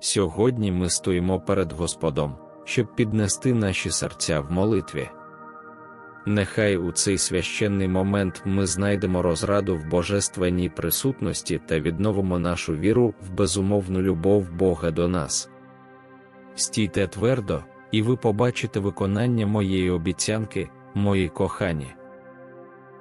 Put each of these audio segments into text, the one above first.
Сьогодні ми стоїмо перед Господом, щоб піднести наші серця в молитві. Нехай у цей священний момент ми знайдемо розраду в божественній присутності та відновимо нашу віру в безумовну любов Бога до нас. Стійте твердо, і ви побачите виконання моєї обіцянки, мої кохані.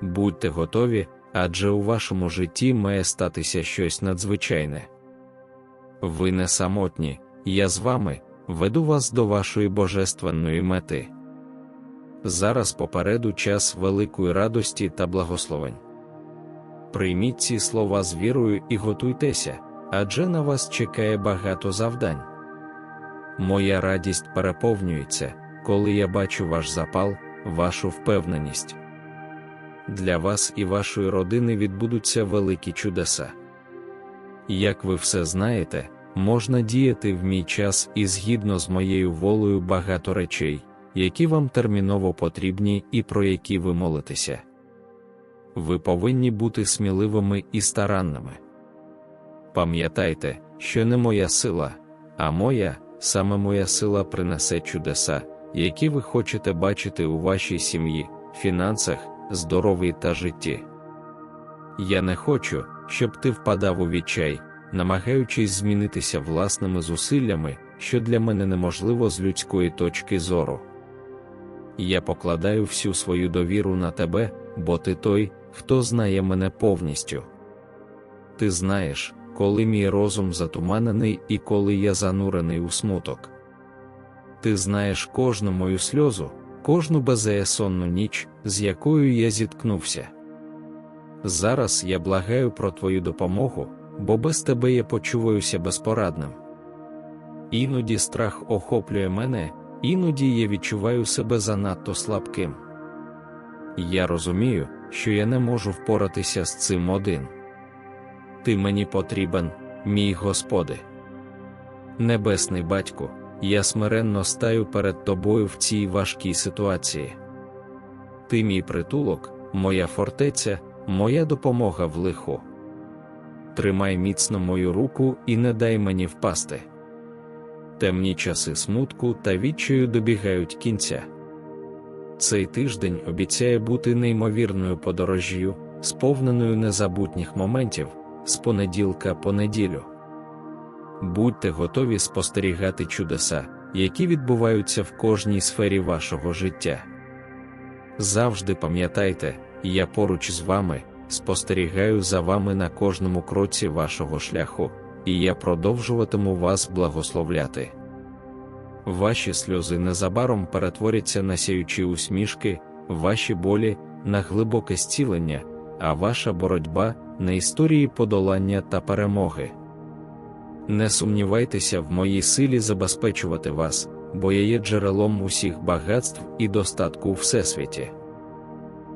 Будьте готові, адже у вашому житті має статися щось надзвичайне. Ви не самотні, я з вами веду вас до вашої божественної мети. Зараз попереду час великої радості та благословень. Прийміть ці слова з вірою і готуйтеся, адже на вас чекає багато завдань. Моя радість переповнюється, коли я бачу ваш запал, вашу впевненість. Для вас і вашої родини відбудуться великі чудеса. Як ви все знаєте, можна діяти в мій час і згідно з моєю волею багато речей, які вам терміново потрібні і про які ви молитеся. Ви повинні бути сміливими і старанними. Пам'ятайте, що не моя сила, а моя, саме моя сила принесе чудеса, які ви хочете бачити у вашій сім'ї, фінансах, здоров'ї та житті. Я не хочу, щоб ти впадав у відчай, намагаючись змінитися власними зусиллями, що для мене неможливо з людської точки зору. Я покладаю всю свою довіру на тебе, бо ти той, хто знає мене повністю. Ти знаєш, коли мій розум затуманений і коли я занурений у смуток. Ти знаєш кожну мою сльозу, кожну безеясонну ніч, з якою я зіткнувся. Зараз я благаю про твою допомогу, бо без тебе я почуваюся безпорадним. Іноді страх охоплює мене, іноді я відчуваю себе занадто слабким. Я розумію, що я не можу впоратися з цим один. Ти мені потрібен, мій Господи. Небесний батько, я смиренно стаю перед тобою в цій важкій ситуації. Ти мій притулок, моя фортеця, моя допомога в лиху. Тримай міцно мою руку і не дай мені впасти. Темні часи смутку та відчаю добігають кінця. Цей тиждень обіцяє бути неймовірною подорожжю, сповненою незабутніх моментів з понеділка по неділю. Будьте готові спостерігати чудеса, які відбуваються в кожній сфері вашого життя. Завжди пам'ятайте, я поруч з вами, спостерігаю за вами на кожному кроці вашого шляху, і я продовжуватиму вас благословляти. Ваші сльози незабаром перетворяться на сяючі усмішки, ваші болі на глибоке зцілення, а ваша боротьба на історії подолання та перемоги. Не сумнівайтеся в моїй силі забезпечувати вас, бо я є джерелом усіх багатств і достатку у всесвіті.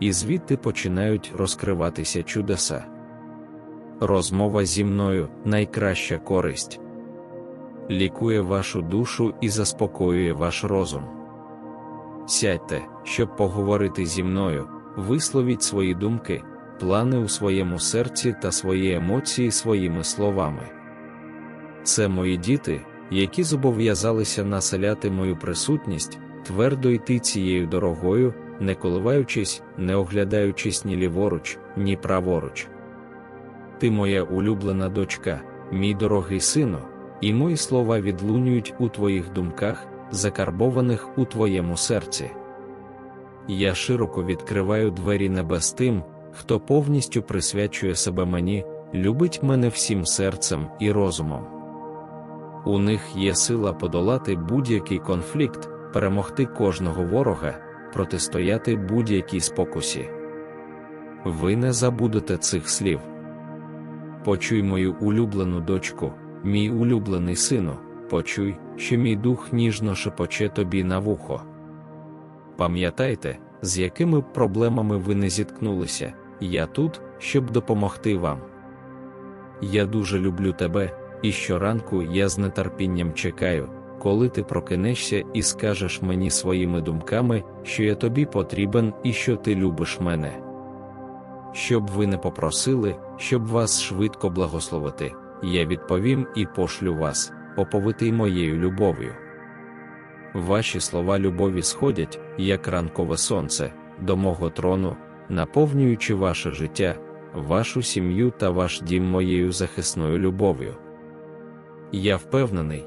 і звідти починають розкриватися чудеса. Розмова зі мною найкраща користь, лікує вашу душу і заспокоює ваш розум. Сядьте, щоб поговорити зі мною, висловіть свої думки, плани у своєму серці та свої емоції своїми словами. Це мої діти, які зобов'язалися населяти мою присутність, твердо йти цією дорогою, не коливаючись, не оглядаючись ні ліворуч, ні праворуч. Ти моя улюблена дочка, мій дорогий сину, і мої слова відлунюють у твоїх думках, закарбованих у твоєму серці. Я широко відкриваю двері небес тим, хто повністю присвячує себе мені, любить мене всім серцем і розумом. У них є сила подолати будь-який конфлікт, перемогти кожного ворога, протистояти будь-якій спокусі. Ви не забудете цих слів. Почуй мою улюблену дочку, мій улюблений сину, почуй, що мій дух ніжно шепоче тобі на вухо. Пам'ятайте, з якими проблемами ви не зіткнулися, я тут, щоб допомогти вам. Я дуже люблю тебе, і щоранку я з нетерпінням чекаю, коли ти прокинешся і скажеш мені своїми думками, що я тобі потрібен і що ти любиш мене. Щоб ви не попросили, щоб вас швидко благословити, я відповім і пошлю вас, оповитий моєю любов'ю. Ваші слова любові сходять, як ранкове сонце, до мого трону, наповнюючи ваше життя, вашу сім'ю та ваш дім моєю захисною любов'ю. Я впевнений,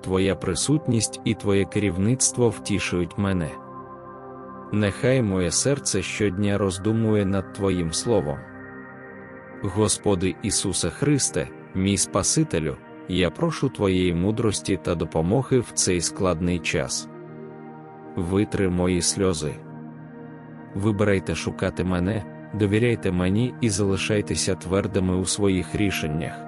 Твоя присутність і Твоє керівництво втішують мене. Нехай моє серце щодня роздумує над Твоїм Словом. Господи Ісусе Христе, мій Спасителю, я прошу Твоєї мудрості та допомоги в цей складний час. Витри мої сльози. Вибирайте шукати мене, довіряйте мені і залишайтеся твердими у своїх рішеннях.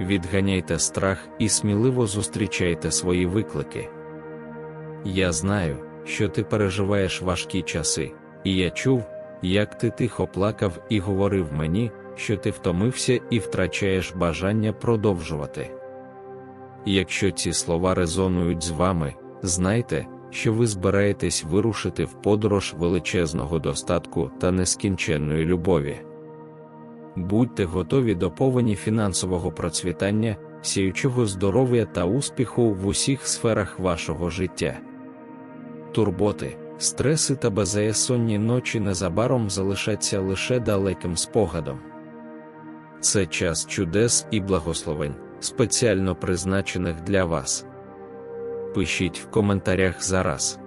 Відганяйте страх і сміливо зустрічайте свої виклики. Я знаю, що ти переживаєш важкі часи, і я чув, як ти тихо плакав і говорив мені, що ти втомився і втрачаєш бажання продовжувати. Якщо ці слова резонують з вами, знайте, що ви збираєтесь вирушити в подорож величезного достатку та нескінченної любові. Будьте готові до повені фінансового процвітання, сіючого здоров'я та успіху в усіх сферах вашого життя. Турботи, стреси та беззаєсонні ночі незабаром залишаться лише далеким спогадом. Це час чудес і благословень, спеціально призначених для вас. Пишіть в коментарях зараз.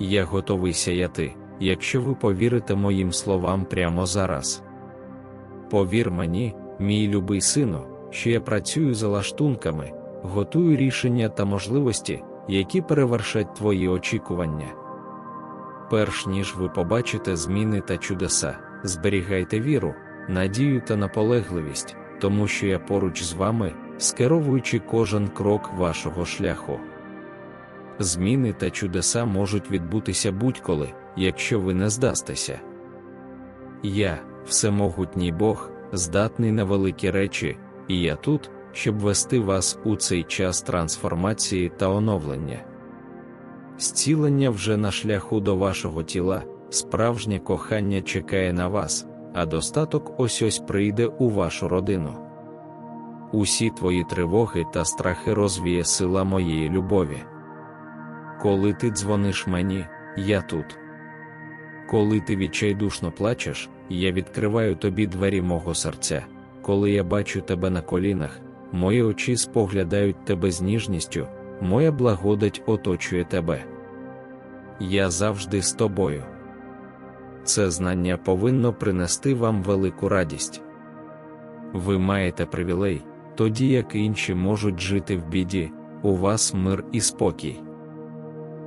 Я готовий сяяти, якщо ви повірите моїм словам прямо зараз. Повір мені, мій любий сину, що я працюю за лаштунками, готую рішення та можливості, які перевершать твої очікування. Перш ніж ви побачите зміни та чудеса, зберігайте віру, надію та наполегливість, тому що я поруч з вами, скеровуючи кожен крок вашого шляху. Зміни та чудеса можуть відбутися будь-коли, якщо ви не здастеся. Я, всемогутній Бог, здатний на великі речі, і я тут, щоб вести вас у цей час трансформації та оновлення. Зцілення вже на шляху до вашого тіла, справжнє кохання чекає на вас, а достаток ось ось прийде у вашу родину. Усі твої тривоги та страхи розвіє сила моєї любові. Коли ти дзвониш мені, я тут. Коли ти відчайдушно плачеш, я відкриваю тобі двері мого серця. Коли я бачу тебе на колінах, мої очі споглядають тебе з ніжністю, моя благодать оточує тебе. Я завжди з тобою. Це знання повинно принести вам велику радість. Ви маєте привілей, тоді як інші можуть жити в біді, у вас мир і спокій.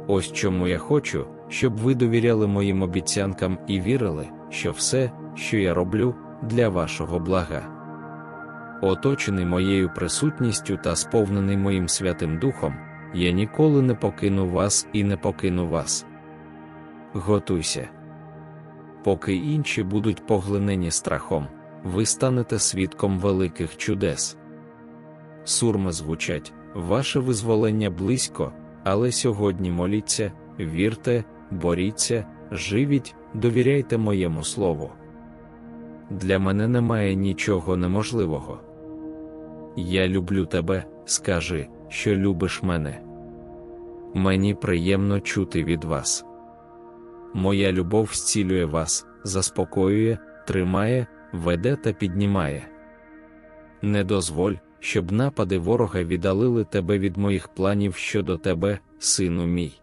Ось чому я хочу, щоб ви довіряли моїм обіцянкам і вірили, що все, що я роблю, для вашого блага. Оточений моєю присутністю та сповнений моїм Святим Духом, я ніколи не покину вас і не покину вас. Готуйся. Поки інші будуть поглинені страхом, ви станете свідком великих чудес. Сурми звучать, ваше визволення близько, але сьогодні моліться, вірте, боріться, живіть, довіряйте моєму слову. Для мене немає нічого неможливого. Я люблю тебе, скажи, що любиш мене. Мені приємно чути від вас. Моя любов зцілює вас, заспокоює, тримає, веде та піднімає. Не дозволь, щоб напади ворога віддалили тебе від моїх планів щодо тебе, сину мій.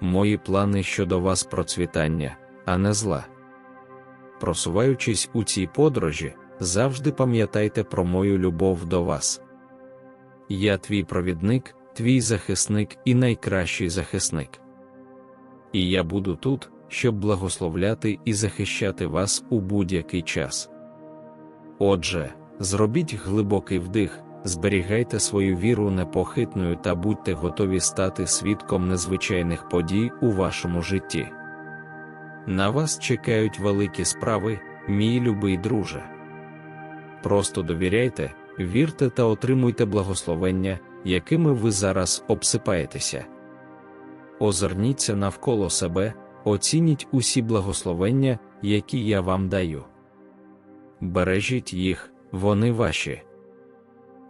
Мої плани щодо вас процвітання, а не зла. Просуваючись у цій подорожі, завжди пам'ятайте про мою любов до вас. Я твій провідник, твій захисник і найкращий захисник. І я буду тут, щоб благословляти і захищати вас у будь-який час. Отже, зробіть глибокий вдих, зберігайте свою віру непохитною та будьте готові стати свідком незвичайних подій у вашому житті. На вас чекають великі справи, мій любий друже. Просто довіряйте, вірте та отримуйте благословення, якими ви зараз обсипаєтеся. Озирніться навколо себе, оцініть усі благословення, які я вам даю. Бережіть їх, вони ваші.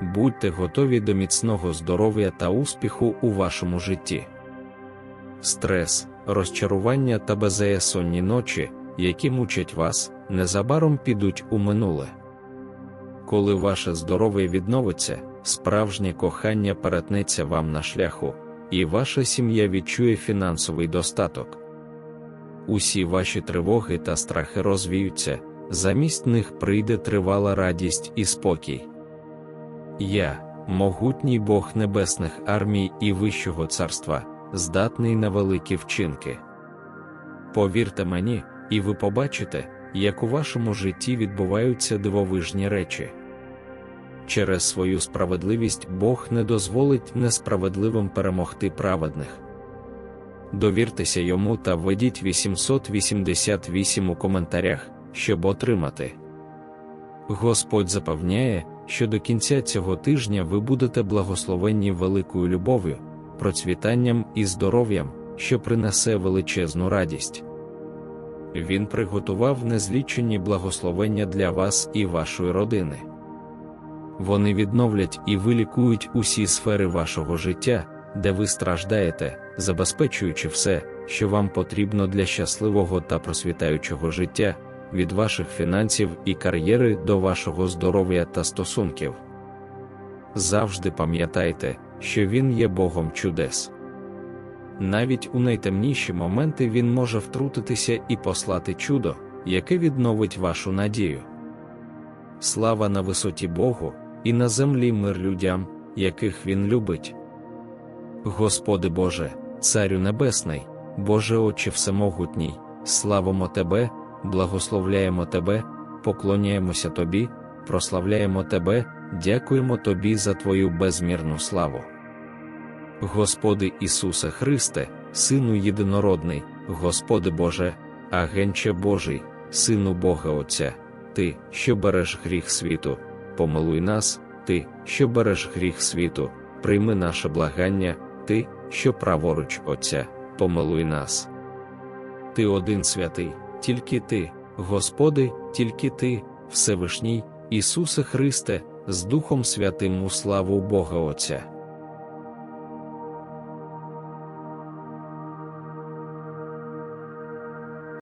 Будьте готові до міцного здоров'я та успіху у вашому житті. Стрес, розчарування та беззаєсонні ночі, які мучать вас, незабаром підуть у минуле. Коли ваше здоров'я відновиться, справжнє кохання перетнеться вам на шляху, і ваша сім'я відчує фінансовий достаток. Усі ваші тривоги та страхи розвіються, замість них прийде тривала радість і спокій. Я, могутній Бог небесних армій і Вищого царства, здатний на великі вчинки. Повірте мені, і ви побачите, як у вашому житті відбуваються дивовижні речі. Через свою справедливість Бог не дозволить несправедливим перемогти праведних. Довіртеся йому та введіть 888 у коментарях, щоб отримати. Господь запевняє, що до кінця цього тижня ви будете благословенні великою любов'ю, процвітанням і здоров'ям, що принесе величезну радість. Він приготував незлічені благословення для вас і вашої родини. Вони відновлять і вилікують усі сфери вашого життя, де ви страждаєте, забезпечуючи все, що вам потрібно для щасливого та просвітаючого життя, від ваших фінансів і кар'єри до вашого здоров'я та стосунків. Завжди пам'ятайте, що Він є Богом чудес. навіть у найтемніші моменти Він може втрутитися і послати чудо, яке відновить вашу надію. Слава на висоті Богу, і на землі мир людям, яких Він любить. Господи Боже, Царю Небесний, Боже Отче Всемогутній, славимо Тебе, благословляємо Тебе, поклоняємося Тобі, прославляємо Тебе, дякуємо Тобі за Твою безмірну славу. Господи Ісусе Христе, Сину єдинородний, Господи Боже, агенче Божий, Сину Бога Отця, Ти, що береш гріх світу, помилуй нас, Ти, що береш гріх світу, прийми наше благання, Ти, що праворуч Отця, помилуй нас. Ти один святий, тільки Ти, Господи, тільки Ти, Всевишній, Ісусе Христе, з Духом Святим у славу Бога Отця.